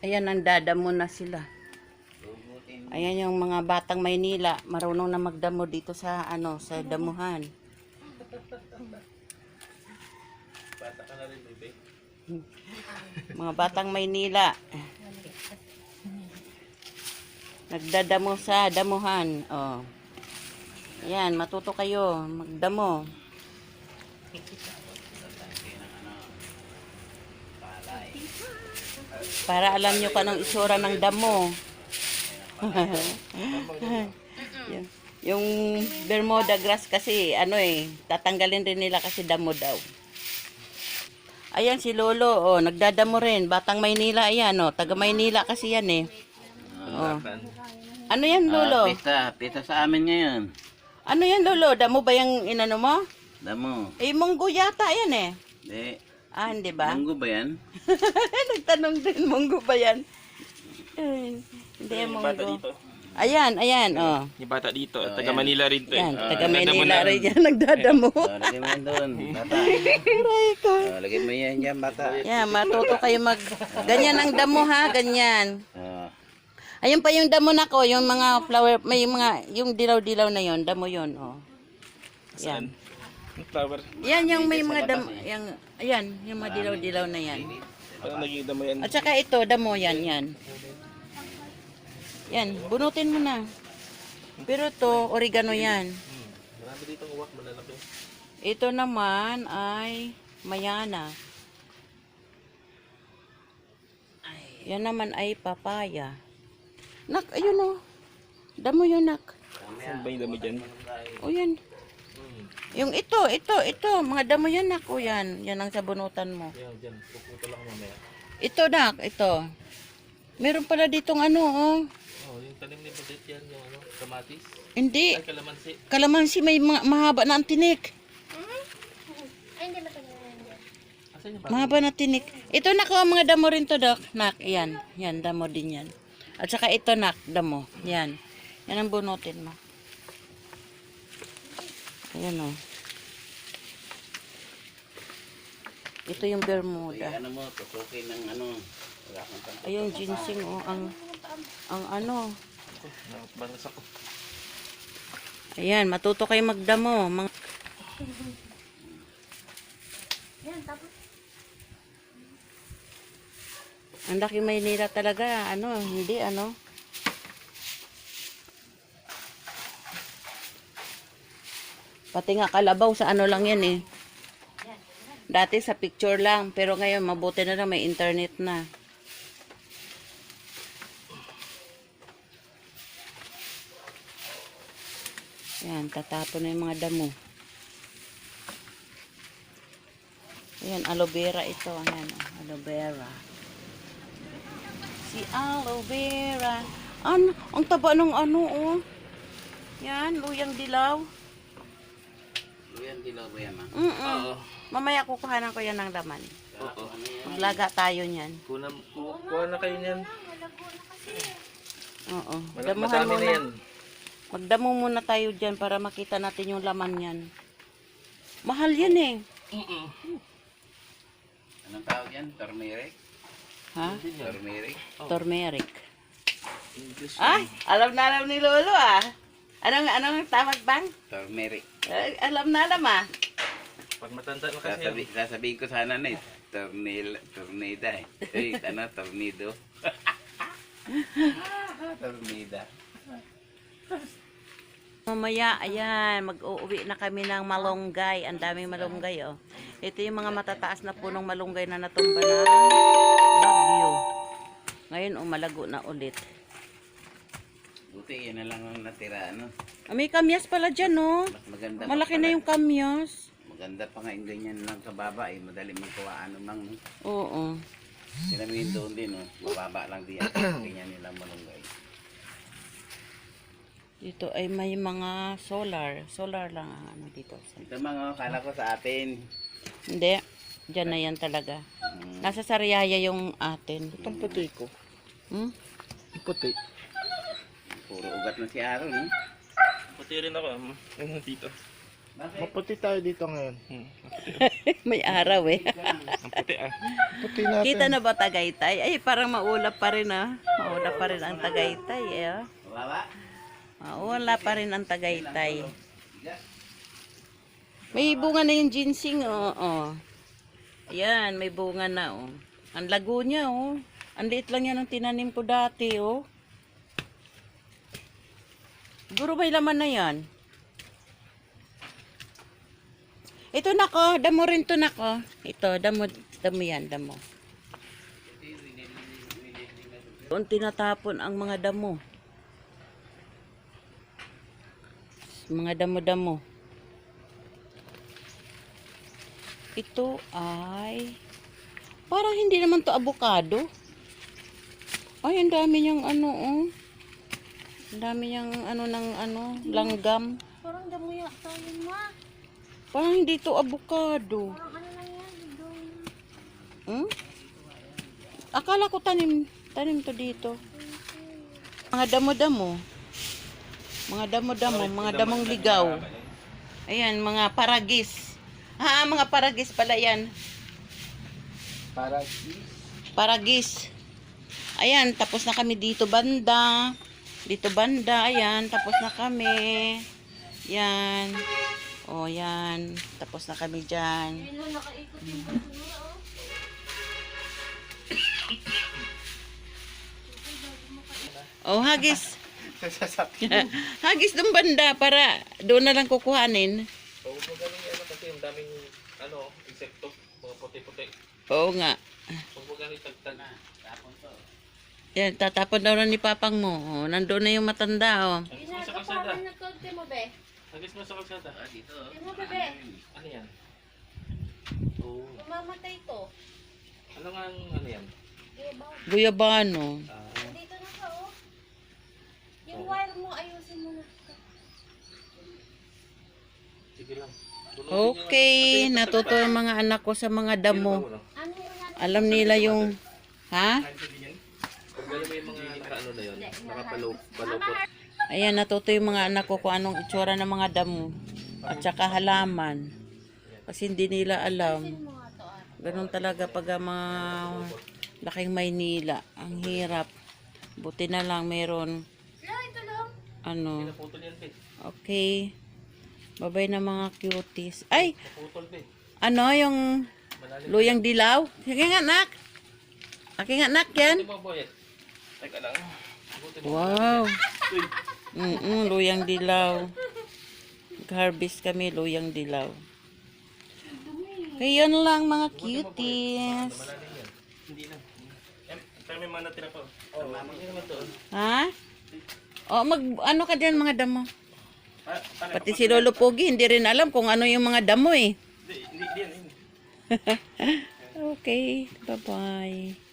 Ayan, ang dadamo na sila. Ayan yung mga batang Maynila, marunong na magdamo dito sa ano, sa damuhan. Bata ka na rin, bebe. Mga batang Maynila. Nagdadamo sa damuhan. Oh. Ayan, matuto kayo magdamo. Para alam nyo kung anong isura ng damo. yung, yung Bermuda grass kasi, ano eh, tatanggalin rin nila kasi damo daw. Ayan si Lolo, oh, nagdadamo rin. Batang Maynila, ayan, oh. Taga Maynila kasi yan eh. Oh. Ano yan, Lolo? Ah, pita, pita sa amin ngayon. Ano yan, Lolo? Damo ba yung inano mo? Damo. Eh, munggo yata yan eh. Di, Ah, hindi ba? munggo ba yan? Nagtanong din, munggo ba yan? Eh, hindi yan Yung bata munggo. dito. Ayan, ayan, oh. Yung bata dito. Oh, taga yan. Manila rin to. eh. Yan, Ah, taga nagdadamo Maynila na. rin yan, nagdadamo. Oh, lagay mo yan doon, bata. Aray ko. Oh, lagay mo yan dyan, bata. Yan, matuto kayo mag... Ganyan ang damo ha, ganyan. Oh, Ayun pa yung damo na ko, yung mga flower, may mga, yung dilaw-dilaw na yon damo yon oh. Yan. Yung Flower. Yan yung may mga damo, yung, ayan, yung mga dilaw-dilaw na yan. Ano naging damo yan? At saka ito, damo yan, yan. Yan, bunutin mo na. Pero to oregano yan. Marami dito ang uwak, malalaki. Ito naman ay mayana. Yan naman ay papaya. Nak, ayun o. Damo yun, nak. Saan ba yung damo dyan? O yan. Yung ito, ito, ito. Mga damo yan, nak. O yan. Yan ang sabunutan mo. Yan, dyan. Pupunta lang mamaya. Ito, nak. Ito. Meron pala ditong ano, oh. Oh, yung tanim ni Badet yan, yung ano, kamatis. Hindi. Ay, kalamansi. Kalamansi may mga, mahaba na ang tinik. Asan yung bata? Mahaba na tinik. Ito nak, oh, mga damo rin to, dok. Nak, yan. Yan, damo din yan. At saka ito, nak, damo. Yan. Yan ang bunutin mo. Ayan, oh. Ito yung Bermuda. ano mo, tusukin ng ano. Wala kang pang... Ayun, ginseng, oh. Ang, ang ano. Bangas ako. Ayan, matuto kayo magdamo. Mga... Ang laki Maynila talaga. Ano, hindi ano. Pati nga kalabaw sa ano lang yan eh. Dati sa picture lang, pero ngayon mabuti na lang may internet na. Yan, tatapon na yung mga damo. Ayan, aloe vera ito. Ayan, oh, aloe vera. Si aloe vera. Ano, ang taba ng ano, oh. Yan, luyang dilaw. Yan, dilaw ba yan, ma? Mm Oo. Mamaya kukuhanan ko yan ng laman. Oo. Maglaga tayo niyan. Kuna, ku- kuha na kayo niyan. Oo. Damuhan Madami na yan. Magdamo muna tayo dyan para makita natin yung laman yan. Mahal yan eh. Anong tawag yan? Turmeric? Ha? Turmeric? Turmeric. English. Ay, alam na alam ni Lolo ah. Anong, anong tawag bang? Turmeric. Ay, alam na alam ah. Pag matanda na kasi Sasabi, yan. sasabihin ko sana na eh. Tornil, tornida eh. Eh, ano, tornido. Tornida. Mamaya, ayan, mag-uuwi na kami ng malunggay. Ang daming malunggay, oh. Ito yung mga matataas na punong malunggay na natumba na bagyo. Ngayon, oh, malago na ulit. Buti, yan na lang ang natira, ano. Ah, may kamyas pala dyan, oh. Mas maganda pa Malaki pala. na yung kamyas. Maganda pa nga yung ganyan lang sa baba eh. Madali magkuha ano mang. no? Oo. Sinamingin doon din, no. Mababa lang diyan. ganyan nila malunggay. Dito ay may mga solar. Solar lang ang ano dito. Ito mga kala ko sa atin. Hindi. Diyan na yan talaga. Hmm. Nasa Sariaya yung atin. Itong puti ko. Hmm? Puti. Puro ugat na si Aaron, no. Puti rin ako. ah. Ayun dito. Maputi tayo dito ngayon. Hmm. May araw eh. Ang puti ah. Puti natin. Kita na ba Tagaytay? Ay, parang maulap pa rin ah. Maulap pa rin ang Tagaytay eh. ah. Maulap pa rin ang Tagaytay. May bunga na yung ginseng, oo. Oh, Ayan, may bunga na, oh. Ang lago niya, oh. Ang liit lang yan ang tinanim ko dati, oh. Siguro may laman na yan. Ito nako, damo rin to nako. Ito, damo, damo yan, damo. Doon tinatapon ang mga damo. Mga damo-damo. Ito ay parang hindi naman to avocado. Ay, ang dami niyang ano, oh. Ang dami niyang ano ng ano, langgam. Parang damo yata yun, ma. Parang hindi to avocado. Parang ano lang yan, doon. Hmm? Akala ko tanim, tanim to dito. Mga damo-damo. Mga damo-damo, mga damong ligaw. Ayan, mga paragis. Ah, mga paragis pala yan. Para Paragis. Ayan, tapos na kami dito banda. Dito banda, ayan, tapos na kami. Yan. O, yan. Tapos na kami dyan. Oh. O, hagis. hagis ng banda para doon na lang kukuhanin. Oo, magaling ano kasi yung daming ano, insekto, mga puti-puti. Oo nga. Yan, tatapon daw na ni papang mo. O, nandun na yung matanda, oh. Agis mo sa kalsada. Agis mo sa kalsada. dito. Yun mo, bebe. Ano yan? Oo. Mamamatay to. Ano nga ang ano yan? Guyabano. Ah, Dito na ka, oh. Yung wire mo, ayusin mo na. sige lang. Okay, natuto yung mga anak ko sa mga damo. Ano ano? Alam nila yung... Ha? Mo yung mga nakaano na yun, nakapalupot. Ayan, natuto yung mga anak ko kung anong itsura ng mga damo. At saka halaman. Kasi hindi nila alam. Ganun talaga pag mga laking Maynila. Ang hirap. Buti na lang meron. Ano. Okay. Babay na mga cuties. Ay! Ano yung luyang dilaw? Sige nga, nak. Aki nga, nak, yan. Teka lang. Wow. Mm luyang dilaw. Nag-harvest kami, luyang dilaw. Kaya yun lang mga cuties. Hindi Pero may mga natira pa. To. Ha? O, mag, ano ka dyan mga damo? Paano? Pati si Lolo Pogi, hindi rin alam kung ano yung mga damo eh. Hindi, hindi, hindi yan. hindi. Okay, bye-bye.